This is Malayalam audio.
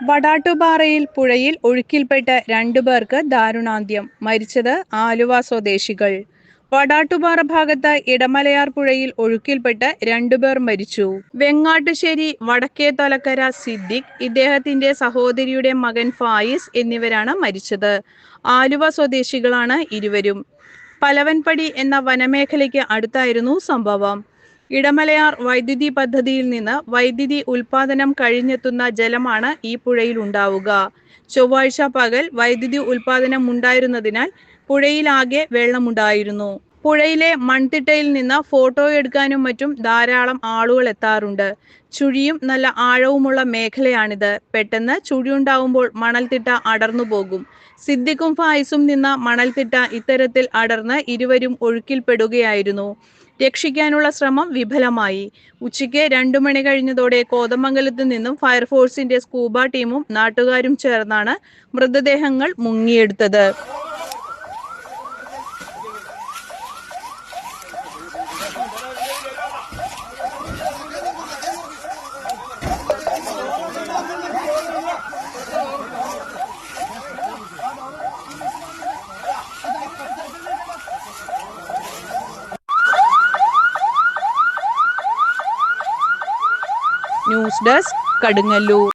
വടാട്ടുപാറയിൽ പുഴയിൽ ഒഴുക്കിൽപ്പെട്ട് രണ്ടുപേർക്ക് ദാരുണാന്ത്യം. മരിച്ചത് ആലുവ സ്വദേശികൾ. വടാട്ടുപാറ ഭാഗത്ത് ഇടമലയാർ പുഴയിൽ ഒഴുക്കിൽപ്പെട്ട് രണ്ടുപേർ മരിച്ചു. വെങ്ങാട്ടുശ്ശേരി വടക്കേ തലക്കര സിദ്ദിഖ് ഇദ്ദേഹത്തിന്റെ സഹോദരിയുടെ മകൻ ഫായിസ് എന്നിവരാണ് മരിച്ചത്. ആലുവ സ്വദേശികളാണ് ഇരുവരും. പലവൻപടി എന്ന വനമേഖലയ്ക്ക് അടുത്തായിരുന്നു സംഭവം. ഇടമലയാർ വൈദ്യുതി പദ്ധതിയിൽ നിന്ന് വൈദ്യുതി ഉൽപാദനം കഴിഞ്ഞെത്തുന്ന ജലമാണ് ഈ പുഴയിൽ ഉണ്ടാവുക. ചൊവ്വാഴ്ച പകൽ വൈദ്യുതി ഉൽപാദനം ഉണ്ടായിരുന്നതിനാൽ പുഴയിലാകെ വെള്ളമുണ്ടായിരുന്നു. പുഴയിലെ മൺതിട്ടയിൽ നിന്ന് ഫോട്ടോ എടുക്കാനും മറ്റും ധാരാളം ആളുകൾ എത്താറുണ്ട്. ചുഴിയും നല്ല ആഴവുമുള്ള മേഖലയാണിത്. പെട്ടെന്ന് ചുഴിയുണ്ടാവുമ്പോൾ മണൽത്തിട്ട അടർന്നു പോകും. സിദ്ദിഖും ഫായിസും നിന്ന മണൽത്തിട്ട ഇത്തരത്തിൽ അടർന്ന് ഇരുവരും ഒഴുക്കിൽപ്പെടുകയായിരുന്നു. രക്ഷിക്കാനുള്ള ശ്രമം വിഫലമായി. ഉച്ചയ്ക്ക് രണ്ടു മണി കഴിഞ്ഞതോടെ കോതമംഗലത്ത് നിന്നും ഫയർഫോഴ്സിന്റെ സ്കൂബ ടീമും നാട്ടുകാരും ചേർന്നാണ് മൃതദേഹങ്ങൾ മുങ്ങിയെടുത്തത്. News desk Kadungallur